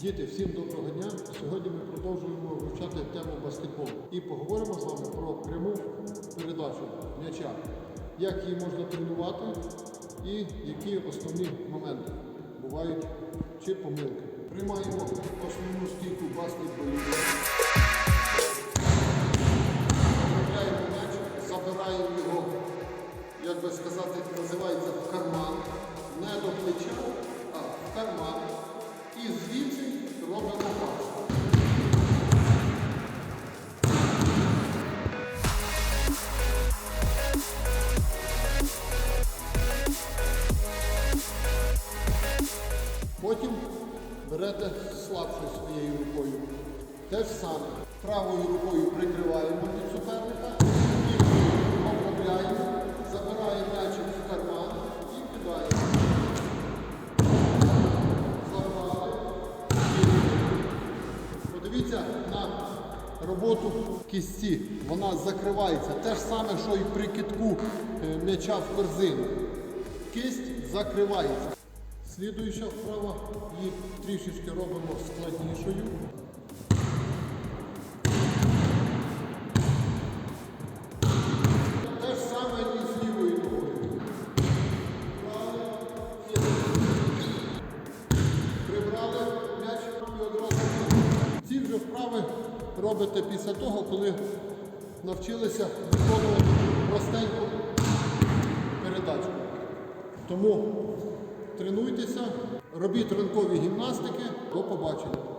Діти, всім доброго дня. Сьогодні ми продовжуємо вивчати тему баскетболу і поговоримо з вами про пряму передачу м'яча, як її можна тренувати і які основні моменти бувають чи помилки. Приймаємо основну стійку баскетболіста. Направляємо м'яч, забираємо його, як би сказати, називається Потім берете слабшою своєю рукою. Те ж саме. Правою рукою прикриваємо від суперника, і обробляємо, забираємо м'ячик в карман і кидаємо. Забрали. Подивіться на роботу кісті. Вона закривається. Те ж саме, що і при китку е, м'яча в корзину. Кисть закривається. Слідуюча вправа, її трішечки робимо складнішою. Вправи робите після того, коли навчилися виконувати простеньку передачку. Тому тренуйтеся, робіть ранкові гімнастики. До побачення.